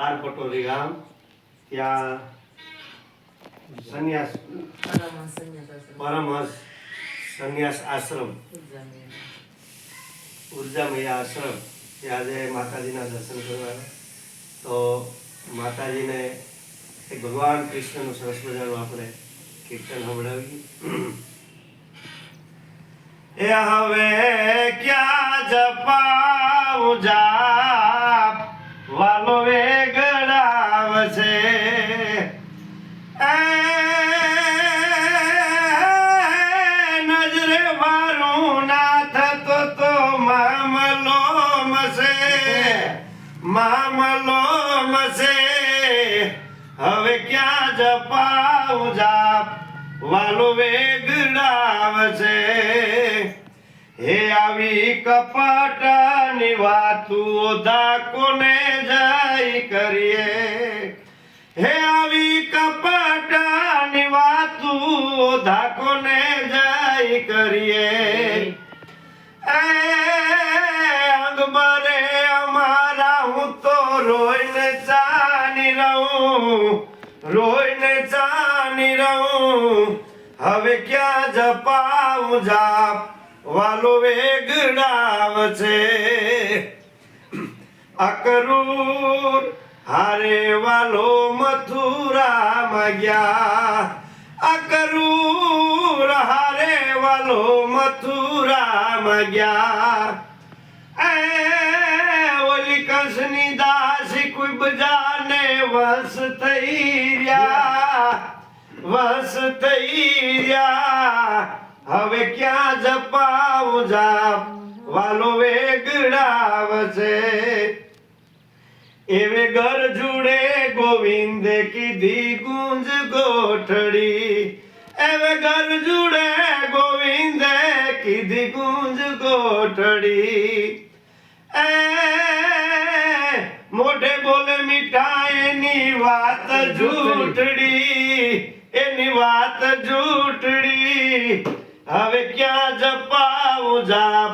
R પટોરી ગામ ત્યાં સંન્યાસ પરમહંસ સંન્યાસ આશ્રમ. ઊર્જા મૈયા આશ્રમ. ત્યાં આજે માતાજીના દર્શન કરવા તો માતાજીને ભગવાન કૃષ્ણનું સરસ મજાનું આપણે કીર્તન સંભળાવીએ. હવે ક્યાં જપાવું જાપ એ નજરે મારું ના થતો તો મામલો મસે મામલો મસે હવે ક્યાં જપાવું જાપ? વાલો વેગડાવશે હે આવી કપટની વાતું દાકોને જાય કરીએ. વાતું ધાકોને જાય કરીએ. એ અંગબરે અમારા, હું તો રોઈને ચાની રહું, રોઈને ચાની રહું. હવે ક્યાં જપાવું જાપ? વાલો વેગડાવ છે. અકરૂર હારે વાલો મથુરા ગયા અકરૂર હારે વાલો મથુરા ગયા. એ ઓલી કંસની દાસી કોઈ બજાને વસ થઈ રહ્યા. વસ થઈ રહ્યા. હવે ક્યાં જપાવું જાપ? વાલો વેગડાવ છે. એવે ઘર જુડે ગોવિંદ કીધી ગુંજ ગોઠડી. એવે ઘર જુડે ગોવિંદ કીધી ગુંજ ગોઠડી. એ મોઢે બોલે મીઠા એની વાત જૂઠડી એની વાત જૂઠડી હવે ક્યાં જપાવું જાપ?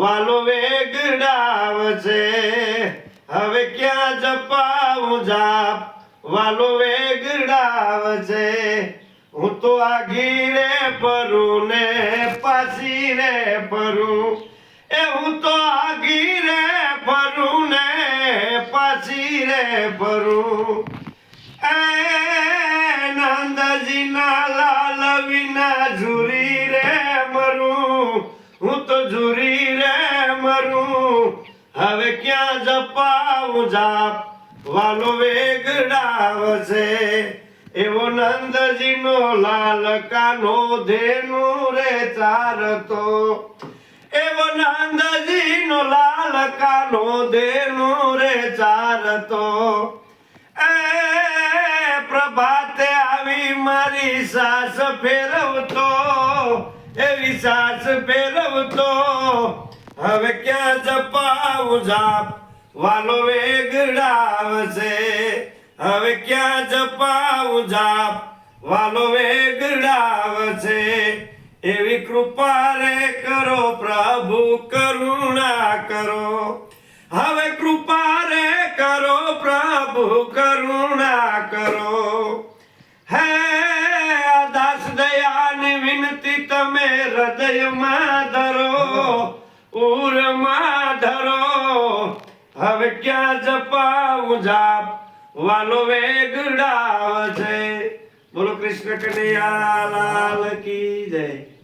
વાલો વેગડાવ છે હવે ક્યાં જપાવું જાપ? વાલો વેગડાવ છે. હું તો આગી રે પરું ને પાછી રે પરું. એ હું તો આગી રે પરું ને પાછી રે પરું. એ નંદજીના લાલ વિના ઝુરી રે મરું. હું તો ઝુરી રે મરું હવે ક્યાં જપાવું જાપ વાલો વેગડાવશે એવો નંદજીનો લાલ કાનો ધેનુ રે ચારતો. એવો નંદજીનો લાલ કાનો ધેનુ રે ચારતો. એ પ્રભાતે આવી મારી સાસ ફેરવતો. એવી સાસ ફેરવતો. હવે ક્યાં જપાવું જાપ? વાલો વેગડાવશે હવે ક્યાં જપાવું જાપ? વાલો વેગડાવશે એવી કૃપા રે કરો, પ્રભુ કરુણા કરો. હવે કૃપા રે કરો, પ્રભુ કરુણા ક્યાં જપાવું જાપ. વાલો વેગડાવ છે. બોલો કૃષ્ણ કનૈયા લાલ કી જય.